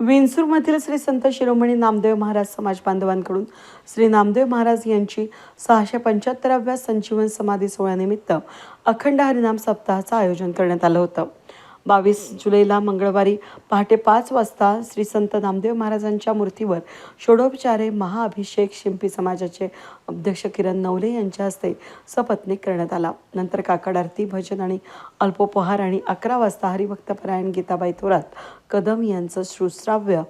विंसूरमधील श्री संत शिरोमणी नामदेव महाराज समाज बांधवांकडून श्री नामदेव महाराज यांची सहाशे पंच्याहत्तराव्या संजीवन समाधी सोहळ्यानिमित्त अखंड हरिनाम सप्ताहाचं आयोजन करण्यात आलं होतं. बावीस जुलैला मंगळवारी पहाटे पाच वाजता श्री संत नामदेव महाराजांच्या मूर्तीवर षोडोपचारे महाअभिषेक शिंपी समाजाचे अध्यक्ष किरण नवले यांच्या हस्ते सपत्नीक करण्यात आला. नंतर काकड आरती भजन आणि अल्पोपहार आणि अकरा वाजता हरिभक्तपरायण गीताबाई थोरात कदम यांचं सुश्राव्य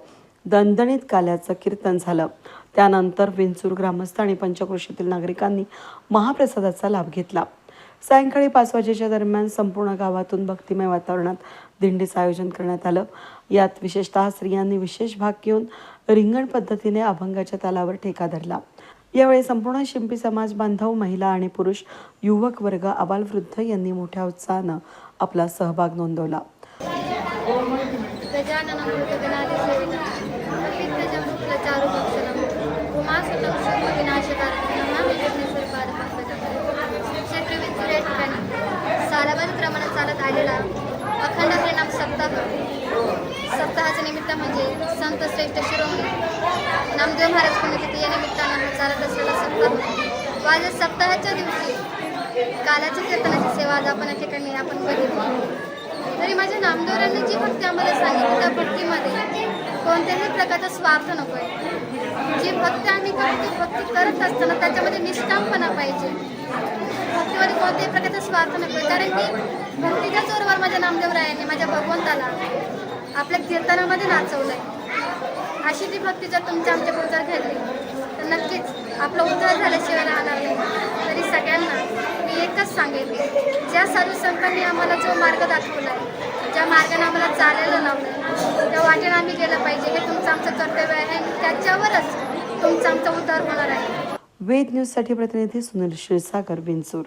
दणदणीत काल्याचं कीर्तन झालं. त्यानंतर विंचूर ग्रामस्थ आणि पंचक्रोशीतील नागरिकांनी महाप्रसादाचा लाभ घेतला. सायंकाळी पाच वाजेच्या दरम्यान संपूर्ण गावातून भक्तिमय वातावरणात दिंडीचं आयोजन करण्यात आलं. यात विशेषतः स्त्रियांनी विशेष भाग घेऊन रिंगण पद्धतीने अभंगाच्या तालावर ठेका धरला. यावेळी संपूर्ण शिंपी समाज बांधव महिला आणि पुरुष युवक वर्ग आबालवृद्ध यांनी मोठ्या उत्साहानं आपला सहभाग नोंदवला. चालत अखंड परिणाम सप्ताह सप्ताहाच्या निमित्त म्हणजे संत श्रेष्ठ शिरोमणी नामदेव महाराज पुण्यतिथी या निमित्तानं चालत असलेला सप्ताह. व आज सप्ताहाच्या दिवशी कालाच्या कीर्तनाची सेवा आज आपण या ठिकाणी आपण बघितली. तरी माझ्या नामदेवरांनी जी भक्ती आम्हाला सांगितली त्या भक्तीमध्ये कोणत्याही प्रकारचा स्वार्थ नको आहे जी भक्ती आम्ही करतो ती भक्ती करत असताना त्याच्यामध्ये निष्कामपणा पाहिजे. भक्तीमध्ये कोणत्याही प्रकारचा स्वार्थ नको आहे कारण की भक्तीच्या जोरवर माझ्या नामदेवरायांनी माझ्या भगवंताला आपल्या कीर्तनामध्ये नाचवलंय. अशी ती भक्ती जर तुमच्या आमच्या जर घडली तर नक्कीच आपलं उद्धार झाल्याशिवाय राहणार नाही. तरी सगळ्यांना मी एकच सांगेन ज्या सर्व संतांनी आम्हाला जो मार्ग दाखवला आहे ज्या मार्गाने आम्हाला चालायला लावलं त्या वाटेनं आम्ही गेलं पाहिजे. हे तुमचं आमचं कर्तव्य आहे त्याच्यावरच तुमचा आमचा उद्धार होणार आहे. वेद न्यूजसाठी प्रतिनिधी सुनील क्षीरसागर बिनसूर